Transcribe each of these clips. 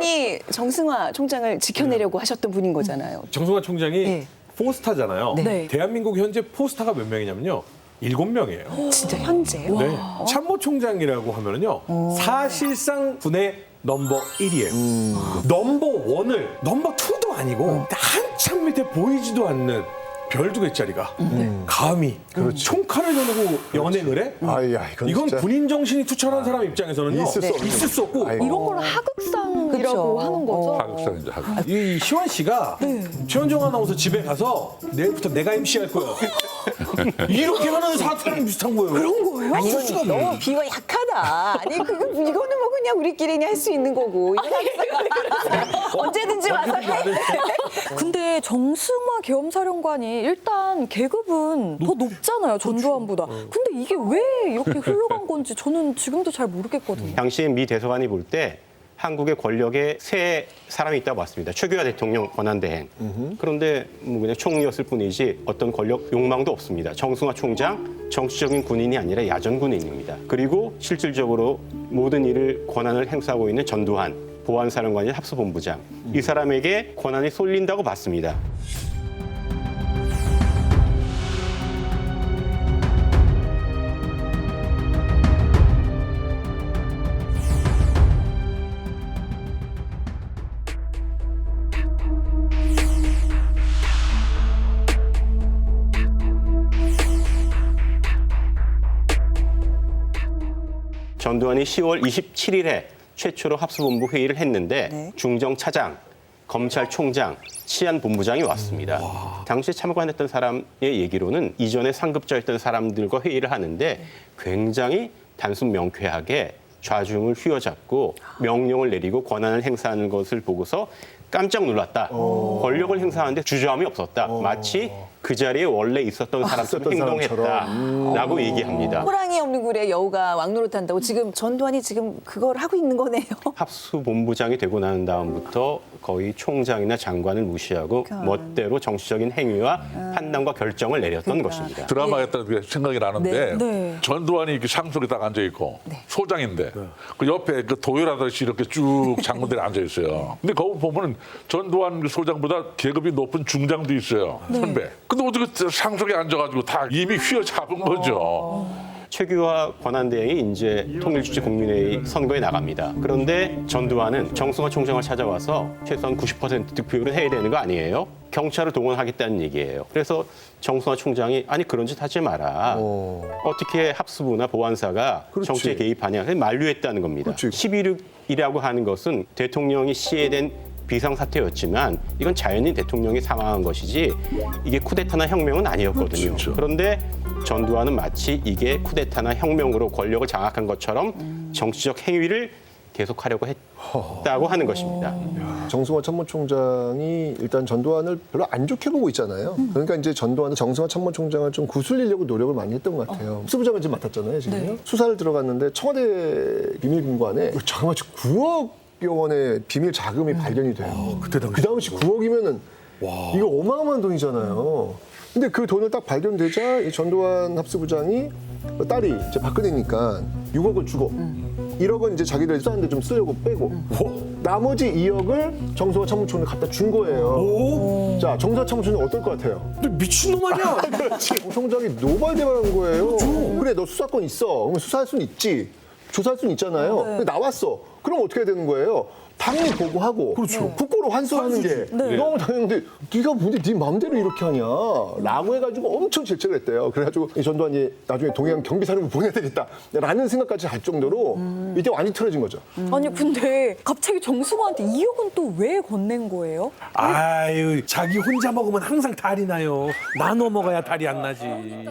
이분이 정승화 총장을 지켜내려고 하셨던 분인 거잖아요. 정승환 총장이 네. 포스타잖아요. 네. 대한민국 현재 포스타가 몇 명이냐면요. 일곱 명이에요. 진짜 현재요? 네. 참모 총장이라고 하면은요. 사실상 군의 넘버 1이에요. 넘버 1을 넘버 2도 아니고 한참 밑에 보이지도 않는 별두 개 짜리가 감히 총칼을 겨누고 연행을 해? 아이야, 이건 이건 진짜- 군인 정신이 투철한 사람 입장에서는요. 있을 수 없는 있을 수 없고 아이고. 이런 걸 하극상 이라고. 하는 거죠. 하극상이죠, 하극상. 이 시원 씨가 최원정 아나운서 집에 가서 내일부터 내가 MC할 거야. 이렇게 하는 사태랑 비슷한 거예요. 그런 거예요? 아니 이건 너무 비가 약하다. 아니 그거 이거는 뭐 그냥 우리끼리 할 수 있는 거고. 이건 언제든지 와서 해. 근데 정승화 계엄사령관이 일단 계급은 더 높잖아요, 전두환보다. 근데 이게 왜 이렇게 흘러간 건지 저는 지금도 잘 모르겠거든요. 당시 미 대사관이 볼 때 한국의 권력에 세 사람이 있다고 봤습니다. 최규하 대통령 권한대행. 그런데 뭐 그냥 총리였을 뿐이지 어떤 권력 욕망도 없습니다. 정승화 총장 정치적인 군인이 아니라 야전 군인입니다. 그리고 실질적으로 모든 일을 권한을 행사하고 있는 전두환 보안사령관이 합수본부장 이 사람에게 권한이 쏠린다고 봤습니다. 전두환이 10월 27일에 최초로 합수본부 회의를 했는데 네. 중정 차장, 검찰총장, 치안본부장이 왔습니다. 당시에 참관했던 사람의 얘기로는 이전에 상급자였던 사람들과 회의를 하는데 굉장히 단순 명쾌하게 좌중을 휘어잡고 명령을 내리고 권한을 행사하는 것을 보고서 깜짝 놀랐다. 권력을 행사하는데 주저함이 없었다. 마치 그 자리에 원래 있었던 사람처럼 행동했다라고 얘기합니다. 호랑이 없는 굴에 여우가 왕노릇 한다고 지금 전두환이 지금 그걸 하고 있는 거네요. 합수 본부장이 되고 난 다음부터 거의 총장이나 장관을 무시하고 그러니까. 멋대로 정치적인 행위와 판단과 결정을 내렸던 것입니다. 드라마였다는 게 생각이 나는데 네. 네. 전두환이 이렇게 상석에 딱 앉아 있고 소장인데 그 옆에 그 도열하듯이 이렇게 쭉 장군들이 앉아 있어요. 근데 거기 보면은 전두환 그 소장보다 계급이 높은 중장도 있어요. 선배. 근데 어떻게 상석에 앉아가지고 다 이미 휘어잡은 거죠. 최규하 권한대행이 이제 통일주체 국민회의 선거에 나갑니다. 그런데 전두환은 정승화 총장을 찾아와서 최소한 90% 득표율은 해야 되는 거 아니에요? 경찰을 동원하겠다는 얘기예요. 그래서 정승화 총장이 아니 그런 짓 하지 마라. 어. 어떻게 합수부나 보안사가 그렇지. 정치에 개입하냐. 만류했다는 겁니다. 그렇지. 11.6이라고 하는 것은 대통령이 시해된 비상사태였지만 이건 자연인 대통령이 사망한 것이지 이게 쿠데타나 혁명은 아니었거든요. 그렇죠. 그런데 전두환은 마치 이게 쿠데타나 혁명으로 권력을 장악한 것처럼 정치적 행위를 계속하려고 했다고 하는 것입니다. 정승화 참모총장이 일단 전두환을 별로 안 좋게 보고 있잖아요. 그러니까 이제 전두환은 정승화 참모총장을 좀 구슬리려고 노력을 많이 했던 것 같아요. 수부장을 지금 맡았잖아요, 지금요. 수사를 들어갔는데 청와대 비밀금고안에 잠깐만 9억 여 원의 비밀 자금이 발견이 돼요. 그때 당시. 그 당시 9억이면은 이거 어마어마한 돈이잖아요. 근데 그 돈을 딱 발견되자 이 전두환 합수부장이 딸이 이제 박근혜니까 6억을 주고 1억은 이제 자기들 쓰는데 좀 쓰려고 빼고 나머지 2억을 정성화 참모총장에 갖다 준 거예요. 자, 정성화 참모총장 어떨 것 같아요? 너 미친놈 아니야? 정 총장이 노발대발한 거예요. 그래, 너 수사권 있어. 그러면 수사할 수는 있지. 조사할 수는 있잖아요. 근데 나왔어. 그럼 어떻게 되는 거예요? 당연히 보고하고 그렇죠. 국고로 환수하는 게 너무 당연한데 네가 뭔데 네 마음대로 이렇게 하냐 라고 해가지고 엄청 질책을 했대요 그래가지고 이 전두환이 나중에 동해안 경비사령부 보내야 되겠다라는 생각까지 할 정도로 이때 완전히 틀어진 거죠 아니 근데 갑자기 정승화한테 2억은 또 왜 건넨 거예요? 아유, 자기 혼자 먹으면 항상 달이 나요. 나눠 먹어야 달이 안 나지.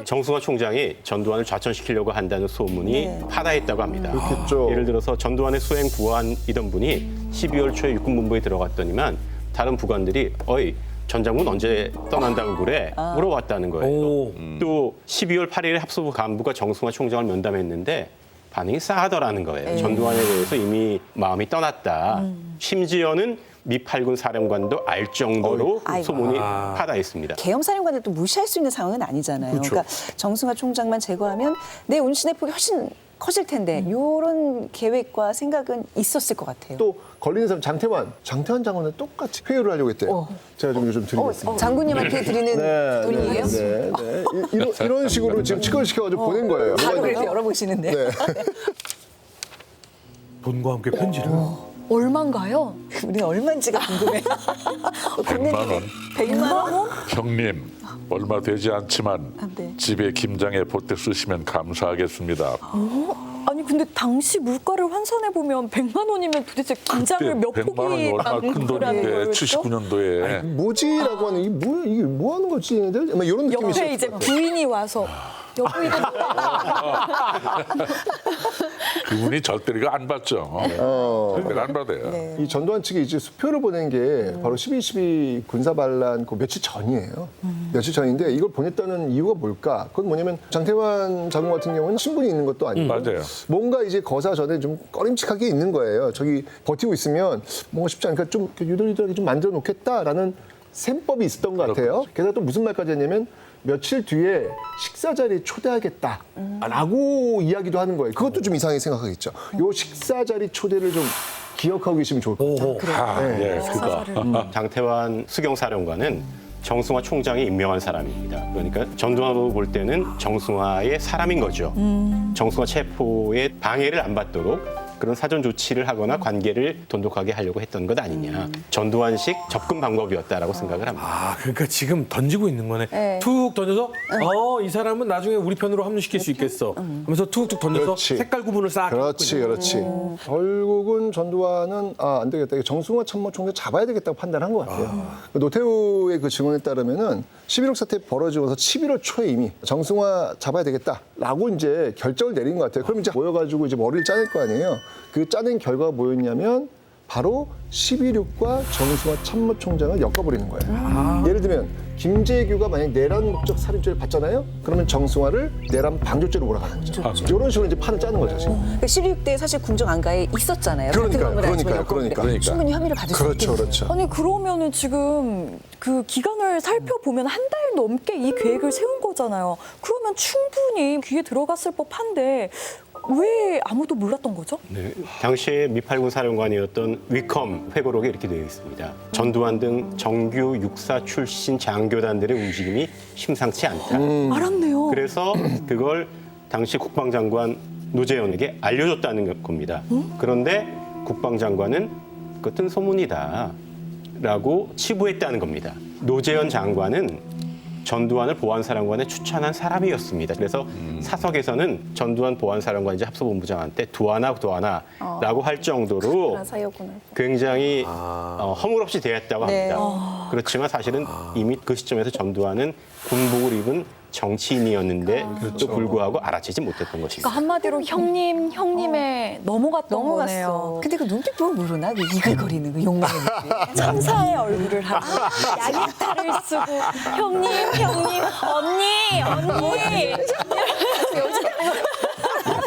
정승화 총장이 전두환을 좌천시키려고 한다는 소문이 파다했다고 합니다. 그렇겠죠. 예를 들어서 전두환의 수행 부관이던 분이 12월 초에 육군본부에 들어갔더니만 다른 부관들이 어이 전 장군 언제 떠난다고 그래 물어봤다는 거예요. 오. 또 12월 8일에 합수부 간부가 정승화 총장을 면담했는데 반응이 싸하더라는 거예요. 전두환에 대해서 이미 마음이 떠났다. 심지어는 미 8군 사령관도 알 정도로 아이고. 소문이 파다했습니다. 계엄 사령관을 또 무시할 수 있는 상황은 아니잖아요. 그러니까 정승화 총장만 제거하면 내 운신의 폭이 훨씬 커질 텐데 이런 계획과 생각은 있었을 것 같아요. 또 걸리는 사람 장태환, 장태환 장관은 똑같이 회유를 하려고 했대요. 제가 좀 요즘 어, 드리겠습니다. 장군님한테 드리는 돈이에요? 네, 네. 이- 이런, 이런 식으로 지금 치권시켜가지고 보낸 거예요. 바로 이렇게 열어보시는데. 네. 돈과 함께 편지를. 얼마인가요? 우리 얼마인지가 궁금해. 백만 원. 100만 원? 형님 얼마 되지 않지만 네. 집에 김장에 보태 쓰시면 감사하겠습니다. 아니 근데 당시 물가를 환산해 보면 100만 원이면 도대체 김장을 몇 100만 원이 포기 얼마 큰 돈인데 79년도에 뭐지라고 하는 이게 뭐야 이게 뭐 하는 거지 얘네들? 막 이런 느낌이 있어요. 옆에 이제 부인이 와서 여보 이거 그분이 절대로 이거 안 받죠. 절대로 안 받아요. 네. 이 전두환 측이 이제 수표를 보낸 게 바로 12.12 군사 반란 그 며칠 전이에요. 며칠 전인데 이걸 보냈다는 이유가 뭘까? 그건 뭐냐면 장태환 장군 같은 경우는 신분이 있는 것도 아니고 맞아요. 뭔가 이제 거사 전에 좀 꺼림칙하게 있는 거예요. 저기 버티고 있으면 뭔가 쉽지 않으니까 좀 유들유들하게 좀 만들어 놓겠다라는 셈법이 있었던 것 같아요. 게다가 또 무슨 말까지 했냐면 며칠 뒤에 식사 자리에 초대하겠다라고 이야기도 하는 거예요. 그것도 좀 이상하게 생각하겠죠. 요 식사 자리 초대를 좀 기억하고 계시면 좋을 것 같아요. 아, 예, 그거. 장태환 수경사령관은 정승화 총장이 임명한 사람입니다. 그러니까 전두환으로 볼 때는 정승화의 사람인 거죠. 정승화 체포에 방해를 안 받도록 그런 사전 조치를 하거나 관계를 돈독하게 하려고 했던 것 아니냐. 전두환식 접근 방법이었다라고 생각을 합니다. 아, 그러니까 지금 던지고 있는 거네. 네. 툭 던져서, 어, 이 사람은 나중에 우리 편으로 합류시킬 수 있겠어. 하면서 툭툭 던져서 그렇지. 색깔 구분을 싹. 그렇지, 그렇지. 결국은 전두환은 아, 안 되겠다. 이거 정승화 참모총장 잡아야 되겠다고 판단한 것 같아요. 노태우의 그 증언에 따르면은 11월 사태 벌어지고서 11월 초에 이미 정승화 잡아야 되겠다라고 이제 결정을 내린 것 같아요. 그럼 이제 모여가지고 이제 머리를 짜낼 거 아니에요. 그 짜낸 결과가 뭐였냐면 바로 12.6과 정승화 참모총장을 엮어버리는 거예요. 예를 들면 김재규가 만약 내란 목적 살인죄를 받잖아요. 그러면 정승화를 내란 방조죄로 몰아가는 거죠. 이런 식으로 이제 판을 짜는 거죠 지금. 그러니까 16대 사실 궁정 안가에 있었잖아요. 아니지만 그러니까. 그러니까. 충분히 혐의를 받을 수 그렇죠, 있겠죠. 그렇죠. 아니 그러면은 지금 그 기간을 살펴보면 한 달 넘게 이 계획을 세운 거잖아요. 그러면 충분히 귀에 들어갔을 법한데 왜 아무도 몰랐던 거죠? 네, 당시에 미팔군 사령관이었던 위컴 회고록에 이렇게 되어 있습니다. 전두환 등 정규 육사 출신 장교단들의 움직임이 심상치 않다. 알았네요. 그래서 그걸 당시 국방장관 노재현에게 알려줬다는 겁니다. 그런데 국방장관은 그것은 소문이다. 라고 치부했다는 겁니다. 노재현 장관은 전두환을 보안사령관에 추천한 사람이었습니다. 그래서 사석에서는 전두환 보안사령관 이제 합수본부장한테 두하나 두하나라고 할 정도로 그런 사이였구나. 굉장히 어, 허물없이 대했다고 네. 합니다. 그렇지만 사실은 이미 그 시점에서 전두환은 군복을 입은 정치인이었는데 또 불구하고 알아채지 못했던 것입니다. 그러니까 한마디로 형님, 형님에 넘어갔던 거네요. 넘어갔어. 근데 그 눈빛 보면 모르나? 그 이글거리는 그 욕망의 눈빛. 천사의 얼굴을 하고 야기타를 쓰고 형님, 형님, 언니, 언니.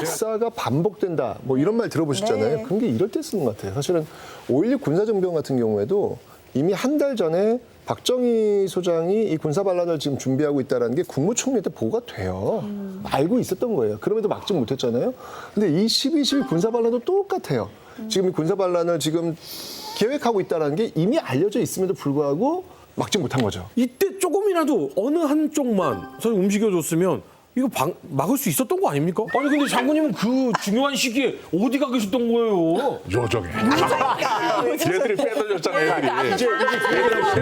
역사가 반복된다. 뭐 이런 말 들어보셨잖아요. 네. 그런 게 이럴 때 쓰는 것 같아요. 사실은 5.16 군사정병 같은 경우에도 이미 한 달 전에 박정희 소장이 이 군사 반란을 지금 준비하고 있다는 게 국무총리한테 보고가 돼요. 알고 있었던 거예요. 그럼에도 막지 못했잖아요. 근데 이 12.12 군사 반란도 똑같아요. 지금 이 군사 반란을 지금 계획하고 있다는 게 이미 알려져 있음에도 불구하고 막지 못한 거죠. 이때 조금이라도 어느 한쪽만 서로 움직여줬으면 이거 방- 막을 수 있었던 거 아닙니까? 아니 근데 장군님은 그 중요한 시기에 어디 가 계셨던 거예요? 요정에. 얘들이 빼돌렸잖아요, 애들이. 얘들이 빼돌렸